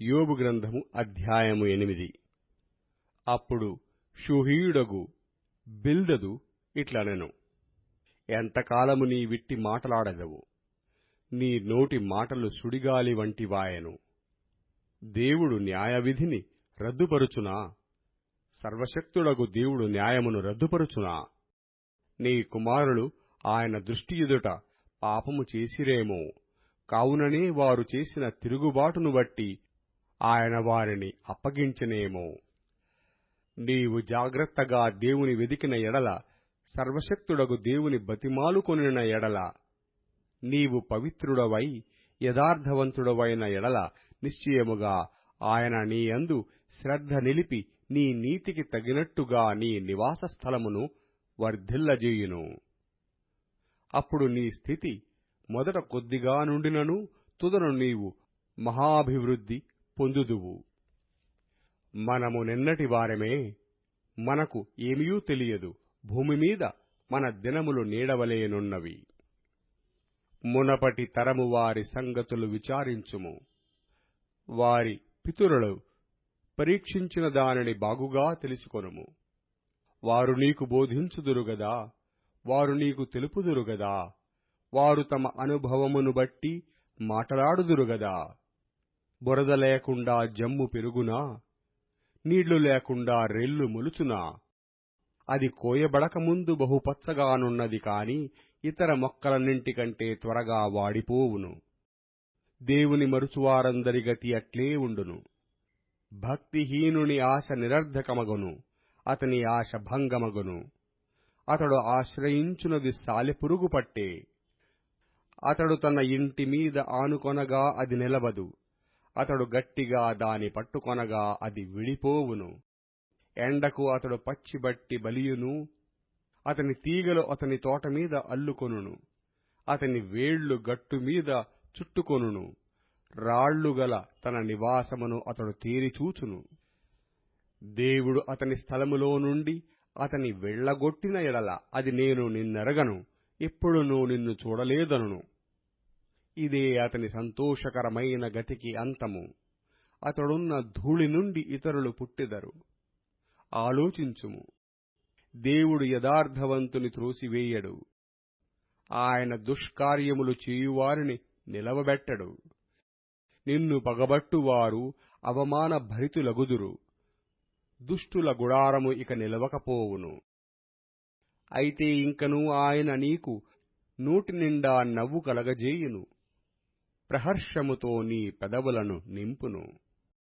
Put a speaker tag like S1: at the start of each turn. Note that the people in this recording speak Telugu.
S1: యోబు గ్రంథము అధ్యాయము ఎనిమిది. అప్పుడు షూహీయుడగు బిల్దదు ఇట్లనెను ఎంతకాలము నీ విట్టి మాటలాడదవు? నీ నోటి మాటలు సుడిగాలి వంటివాయెను. దేవుడు న్యాయవిధిని రద్దుపరుచునా? సర్వశక్తుడగు దేవుడు న్యాయమును రద్దుపరుచునా? నీ కుమారులు ఆయన దృష్టి ఎదుట పాపము చేసిరేమో. కావుననే వారు చేసిన తిరుగుబాటును బట్టి ఆయన వారిని అప్పగించనేమో. నీవు జాగ్రత్తగా దేవుని వెదికిన ఎడల సర్వశక్తుడగు దేవుని బతిమాలుకొనిన ఎడల నీవు పవిత్రుడవై యథార్థవంతుడవైన ఎడల నిశ్చయముగా ఆయన నీ అందు శ్రద్ధ నిలిపి నీ నీతికి తగినట్టుగా నీ నివాస స్థలమును వర్ధిల్లజేయును. అప్పుడు నీ స్థితి మొదట కొద్దిగా నుండినను తుదను నీవు మహాభివృద్ధి పొందుదువు. మనము నిన్నటి వారమే మనకు ఏమీయూ తెలియదు. భూమి మీద మన దినములు నీడవలేనున్నవి. మునపటి తరము వారి సంగతులు విచారించుము. వారి పితురులు పరీక్షించిన దానిని బాగుగా తెలుసుకొనుము. వారు నీకు బోధించుదురుగదా వారు నీకు తెలుపుదురుగదా వారు తమ అనుభవమును బట్టి మాట్లాడుదురుగదా బురద లేకుండా జమ్ము పెరుగునా? నీళ్ళు లేకుండా రెల్లు మొలుచునా? అది కోయబడకముందు బహుపచ్చగానున్నది కాని ఇతర మొక్కలన్నింటికంటే త్వరగా వాడిపోవును. దేవుని మరుచువారందరి గతి అట్లే ఉండును. భక్తిహీనుని ఆశ నిరర్ధకమగును. అతని ఆశ భంగమగును. అతడు ఆశ్రయించునది సాలెపురుగు పట్టే అతడు తన ఇంటి మీద ఆనుకొనగా అది నిలబదు. అతడు గట్టిగా దాని పట్టుకొనగా అది విడిపోవును. ఎండకు అతడు పచ్చిబట్టి బలియును. అతని తీగలు అతని తోట మీద అల్లుకొనును. అతని వేళ్ళు గట్టు మీద చుట్టుకొనును. రాళ్ళుగల తన నివాసమును అతడు తేరిచూచును. దేవుడు అతని స్థలములో నుండి అతని వెళ్ళగొట్టిన ఎడల అది నేను నిన్నెరగను. ఎప్పుడునూ నిన్ను చూడలేదనును. ఇదే అతని సంతోషకరమైన గతికి అంతము. అతడున్న ధూళి నుండి ఇతరులు పుట్టెదరు. ఆలోచించుము. దేవుడు యథార్థవంతుని త్రోసివేయడు. ఆయన దుష్కార్యములు చేయువారిని నిలవబెట్టడు. నిన్ను పగబట్టువారు అవమాన భరితులగుదురు దుష్టుల గుడారము ఇక నిలవకపోవును. అయితే ఇంకనూ ఆయన నీకు నోటి నిండా నవ్వు కలగజేయును. ప్రహర్షముతో నీ పెదవులను నింపును.